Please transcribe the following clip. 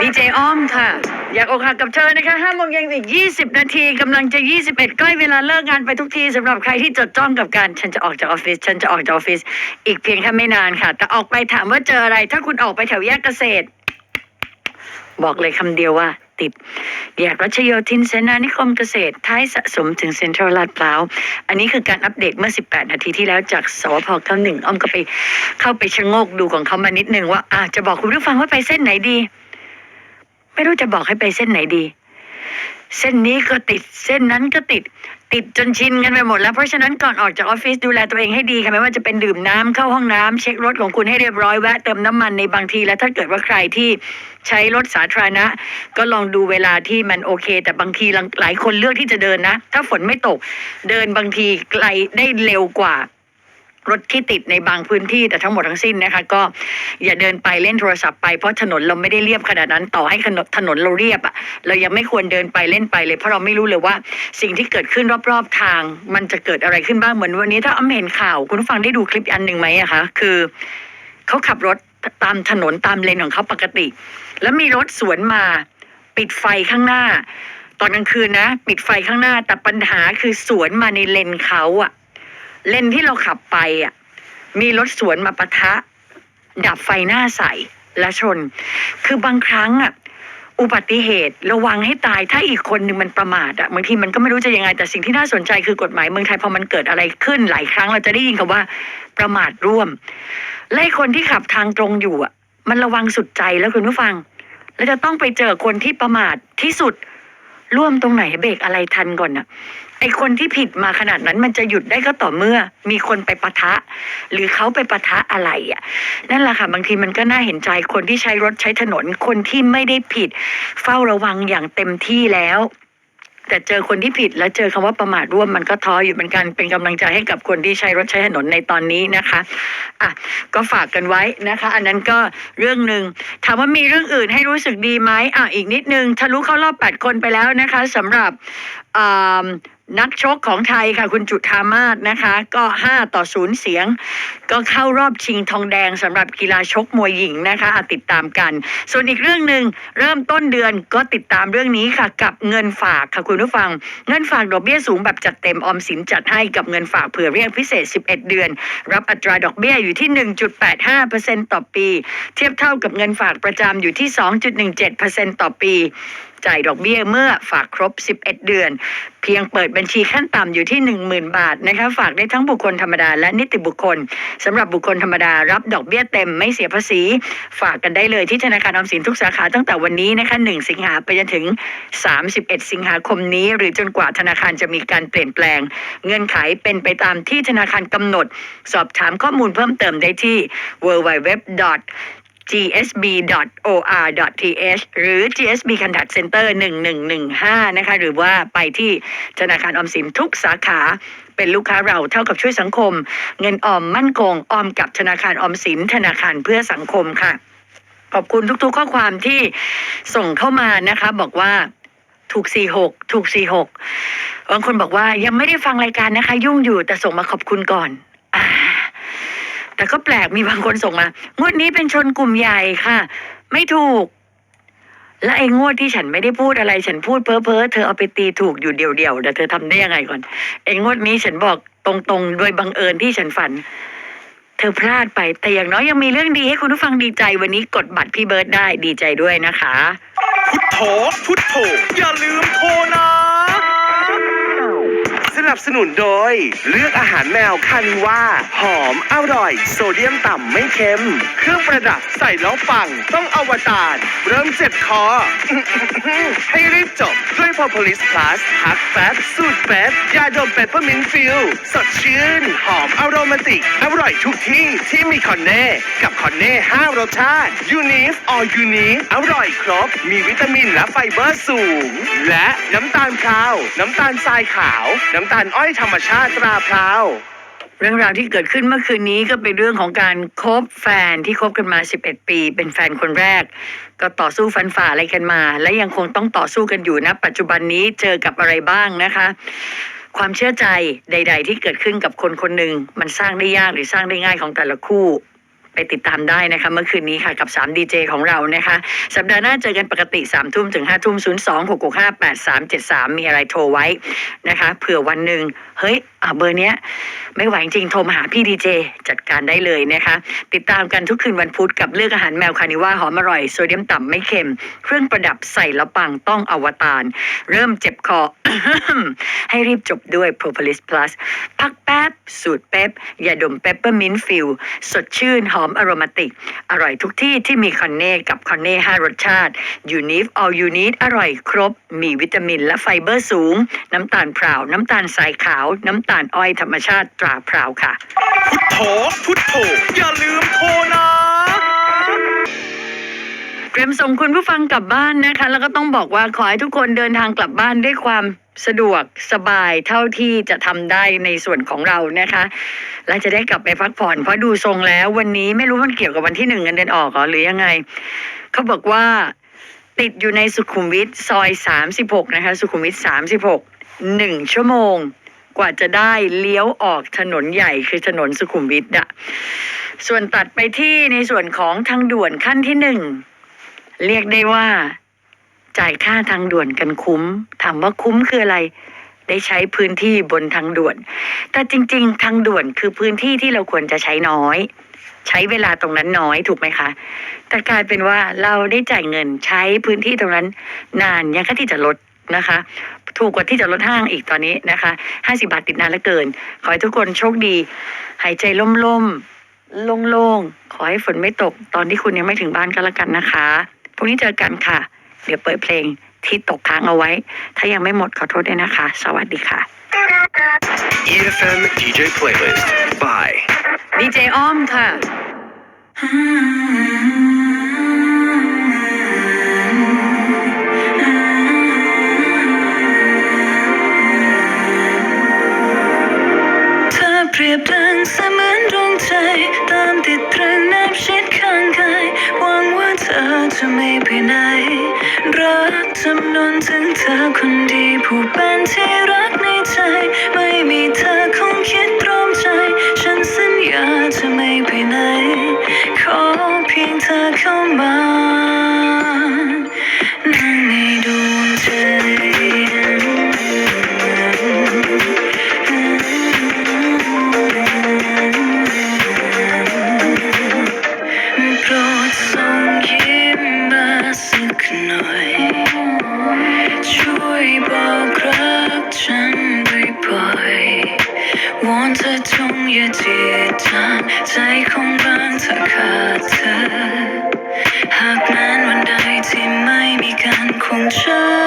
ดีเจอ้อมค่ะ อยากอกหักกับเธอนะคะห้าโมงเย็นอีก 20 นาทีกำลังจะ 21 ใกล้เวลาเลิกงานไปทุกทีสำหรับใครที่จดจ้องกับการฉันจะออกจากออฟฟิศฉันจะออกจากออฟฟิศอีกเพียงแค่ไม่นานค่ะ แต่ออกไปถามว่าเจออะไร ถ้าคุณออกไปแถวแยกเกษตร บอกเลยคำเดียวว่า ติดแยกรัชโยธินเสนานิคมเกษตร ท้ายสะสมถึงเซ็นทรัลลาดพร้าว อันนี้คือการอัปเดตเมื่อ 18 นาทีที่แล้วจากสวพเก้าหนึ่งอ้อมก็ไปเข้าไปชะโงกดูของเขามานิดนึงว่าอาจะบอกคุณผู้ฟังว่าไปเส้นไหนดี ไม่รู้จะบอกให้ไปเส้นไหนดี เส้นนี้ก็ติด เส้นนั้นก็ติด ติดจนชินกันไปหมดแล้วเพราะฉะนั้นก่อนออกจากออฟฟิศดูแลตัวเองให้ดีค่ะไม่ว่าจะเป็นดื่มน้ำเข้าห้องน้ำเช็ครถของคุณให้เรียบร้อยแวะเติมน้ำมันในบางที และถ้าเกิดว่าใครที่ใช้รถสาธารณะ ก็ลองดูเวลาที่มันโอเค แต่บางทีหลายคนเลือกที่จะเดินนะ ถ้าฝนไม่ตกเดินบางทีไกลได้เร็วกว่า รถที่ติดในบางพื้นที่แต่ทั้งหมดทั้งสิ้นนะคะก็อย่าเดินไปเล่นโทรศัพท์ไปเพราะถนนเราไม่ได้เรียบขนาดนั้นต่อให้ถนนถนนเราเรียบอะเรายังไม่ควรเดินไปเล่นไปเลยเพราะเราไม่รู้เลยว่าสิ่งที่เกิดขึ้นรอบๆทาง มันจะเกิดอะไรขึ้นบ้างเหมือนวันนี้ถ้าอ้ำเห็นข่าว คุณผู้ฟังได้ดูคลิปอันหนึ่งไหมอะคะคือเขาขับรถตามถนนตามเลนของเขาปกติ แล้วมีรถสวนมาปิดไฟข้างหน้า ตอนกลางคืนนะ ปิดไฟข้างหน้าแต่ปัญหาคือสวนมาในเลนเขาอะ เลนที่เราขับไปอะมีรถสวนมาปะทะ ดับไฟหน้าใส่และชน คือบางครั้งอะอุบัติเหตุระวังให้ตายถ้าอีกคนหนึ่งมันประมาทอะบางทีมันก็ไม่รู้จะยังไง แต่สิ่งที่น่าสนใจคือกฎหมายเมืองไทยพอมันเกิดอะไรขึ้นหลายครั้งเราจะได้ยินคำว่าประมาทร่วมและไอ้คนที่ขับทางตรงอยู่อะมันระวังสุดใจแล้วคุณผู้ฟัง แล้วจะต้องไปเจอคนที่ประมาทที่สุด ร่วมตรงไหนเบรกอะไรทันก่อนน่ะไอคนที่ผิดมาขนาดนั้นมันจะหยุดได้ก็ต่อเมื่อมีคนไปปะทะ หรือเขาไปปะทะอะไรอะ นั่นแหละค่ะบางทีมันก็น่าเห็นใจคนที่ใช้รถใช้ถนนคนที่ไม่ได้ผิด เฝ้าระวังอย่างเต็มที่แล้ว แต่เจอคนที่ผิดแล้วเจอคำว่าประมาทร่วมมันก็ท้ออยู่เหมือนกันเป็นกำลังใจให้กับคนที่ใช้รถใช้ถนนในตอนนี้นะคะอะก็ฝากกันไว้นะคะ อันนั้นก็เรื่องหนึ่งถามว่ามีเรื่องอื่นให้รู้สึกดีไหมอะอีกนิดนึงทะลุเข้ารอบ8คนไปแล้วนะคะสำหรับ นักชกของไทยค่ะ คุณจุธามาศนะคะ ก็ 5 ต่อ 0 เสียง ก็เข้ารอบชิงทองแดงสำหรับกีฬาชกมวยหญิงนะคะอะติดตามกัน ส่วนอีกเรื่องหนึ่งเริ่มต้นเดือนก็ติดตามเรื่องนี้ค่ะ กับเงินฝากค่ะคุณผู้ฟัง เงินฝากดอกเบี้ยสูงแบบจัดเต็มออมสินจัดให้กับเงินฝากเผื่อเรียกพิเศษ 11 เดือน รับอัตราดอกเบี้ยอยู่ที่ 1.85%ต่อปี เทียบเท่ากับเงินฝากประจำอยู่ที่ 2.17%ต่อปีจ่ายดอกเบี้ยเมื่อฝากครบ 11 เดือนเพียงเปิดบัญชีขั้นต่ำอยู่ที่ 10,000 บาทนะคะฝากได้ทั้งบุคคลธรรมดาและนิติบุคคลสำหรับบุคคลธรรมดารับดอกเบี้ยเต็มไม่เสียภาษี ฝากกันได้เลยที่ธนาคารออมสินทุกสาขาตั้งแต่วันนี้นะคะ1สิงหาไปจนถึง 31 สิงหาคมนี้ หรือจนกว่าธนาคารจะมีการเปลี่ยนแปลง เงื่อนไขเป็นไปตามที่ธนาคารกำหนด สอบถามข้อมูลเพิ่มเติมได้ที่ www gsb.or.th หรือ gsb contact center 1115 นะคะ หรือว่าไปที่ธนาคารออมสินทุกสาขาเป็นลูกค้าเราเท่ากับช่วยสังคม เงินออมมั่นคงออมกับธนาคารออมสินธนาคารเพื่อสังคมค่ะ ขอบคุณทุกๆ ข้อความที่ส่งเข้ามานะคะ บอกว่าถูก 46 ถูก 46 บางคนบอกว่ายังไม่ได้ฟังรายการนะคะ ยุ่งอยู่แต่ส่งมาขอบคุณก่อน แต่ก็แปลกมีบางคนส่งมางวดนี้เป็นชนกลุ่มใหญ่ค่ะ ไม่ถูก และไอ้งวดที่ฉันไม่ได้พูดอะไร ฉันพูดเพ้อเพ้อเธอเอาไปตีถูกอยู่เดียวๆแต่เธอทำได้ยังไงก่อนไอ้งวดนี้ฉันบอกตรงๆ โดยบังเอิญที่ฉันฝัน เธอพลาดไป แต่อย่างน้อยยังมีเรื่องดีให้คุณผู้ฟังดีใจวันนี้กดบัตรพี่เบิร์ดได้ดีใจด้วยนะคะ พุทโธพุทโธอย่าลืมโทร นะสนับสนุนโดย เลือกอาหารแมวคานิว่าหอมอร่อย โซเดียมต่ำไม่เค็ม เครื่องประดับใส่แล้วปัง ต้องอวตารเริ่มเจ็บคอ ให้รีบจบด้วย Propolis Plus พักแป๊บสูตรแป๊บยาดมเปปเปอร์มินฟิลสดชื่น หอมอโรมาติก อร่อยทุกที่ที่มีคอนเน่ กับคอนเน่5รสชาติยูนิฟออยูนิฟอร่อยครบ มีวิตามินและไฟเบอร์สูง และน้ำตาลพราว น้ำตาลทรายขาว น้ำตาลอ้อยธรรมชาติตราพราว เรื่องราวที่เกิดขึ้นเมื่อคืนนี้ก็เป็นเรื่องของการคบแฟนที่คบกันมา 11 ปี เป็นแฟนคนแรก ก็ต่อสู้ฟันฝ่าอะไรกันมา และยังคงต้องต่อสู้กันอยู่นะ ปัจจุบันนี้เจอกับอะไรบ้างนะคะ ความเชื่อใจใด ๆ ที่เกิดขึ้นกับคนคนหนึ่งมันสร้างได้ยากหรือสร้างได้ง่ายของแต่ละคู่ ไปติดตามได้นะคะเมื่อคืนนี้ค่ะกับ3ดีเจของเรานะคะ สัปดาห์หน้าเจอกันปกติ3ามทุ่มถึง5้าทุ่ม0 2 6 6 5 8 3 7 3มีอะไรโทรไว้นะคะเผื่อวันหนึ่งเฮ้ยเบอร์เนี้ยไม่ไหวจริงโทรมาหาพี่ดีเจจัดการได้เลยนะคะ ติดตามกันทุกคืนวันพุธกับเลือกอาหารแมวคานิว่าหอมอร่อยโซเดียมต่ำไม่เค็ม เครื่องประดับใส่ล้วปังต้องอวตารเริ่มเจ็บคอ ให้รีบจบด้วย Propolis Plus พักแป๊บ สูตรเป๊ปยาดมเปปเปอร์มินต์ฟิลสดชื่นหอมอโรมาติก อร่อยทุกที่ที่มีคอนเน่กับคอนเน่5รสชาติยูนิฟออลยูนิฟอร่อยครบ มีวิตามินและไฟเบอร์สูง น้ำตาลพราว น้ำตาลทรายขาว น้ำตาลอ้อยธรรมชาติตราพราวค่ะ พุทโธพุทโธอย่าลืมโทรนะ รียมส่งคุณผู้ฟังกลับบ้านนะคะ แล้วก็ต้องบอกว่าขอให้ทุกคนเดินทางกลับบ้านด้วยความสะดวกสบายเท่าที่จะทำได้ในส่วนของเรานะคะ และจะได้กลับไปพักผ่อนเพราะดูทรงแล้ว วันนี้ไม่รู้มันเกี่ยวกับวันที่หนึ่งเงินเดือนออกหรอหรือยังไง เขาบอกว่าติดอยู่ในสุขุมวิทซอยสามสิบหกนะคะ สุขุมวิทสามสิบหกหนึ่งชั่วโมง กว่าจะได้เลี้ยวออกถนนใหญ่คือถนนสุขุมวิทอะส่วนตัดไปที่ในส่วนของทางด่วนขั้นที่หนึ่ง เรียกได้ว่า จ่ายค่าทางด่วนกันคุ้ม ถามว่าคุ้มคืออะไร ได้ใช้พื้นที่บนทางด่วน แต่จริง ๆ ทางด่วนคือพื้นที่ที่เราควรจะใช้น้อย ใช้เวลาตรงนั้นน้อยถูกไหมคะ แต่กลายเป็นว่าเราได้จ่ายเงินใช้พื้นที่ตรงนั้น นานยังก็ที่จะลดนะคะ ถูกกว่าที่จะลดห้างอีกตอนนี้นะคะห้าสิบาทติดนานเหลือเกิน ขอให้ทุกคนโชคดี หายใจล่มๆโล่งๆ ขอให้ฝนไม่ตกตอนที่คุณยังไม่ถึงบ้านก็แล้วกันนะคะ พรุ่งนี้เจอกันค่ะ เดี๋ยวเปิดเพลงที่ตกค้างเอาไว้ ถ้ายังไม่หมดขอโทษด้วยนะคะ สวัสดีค่ะ EFM DJ Playlist by ดีเจอ้อมค่ะ คนดีผู้เป็นที่รักในใจ ไม่มีเธอคงคิดตรอมใจ ฉันสัญญาจะไม่ไปไหน ขอเพียงเธอเข้ามา อย่าจีดจำใจคงบ้านถ้าขาดเธอ หากแม้นวันใดที่ไม่มีการคงเจอ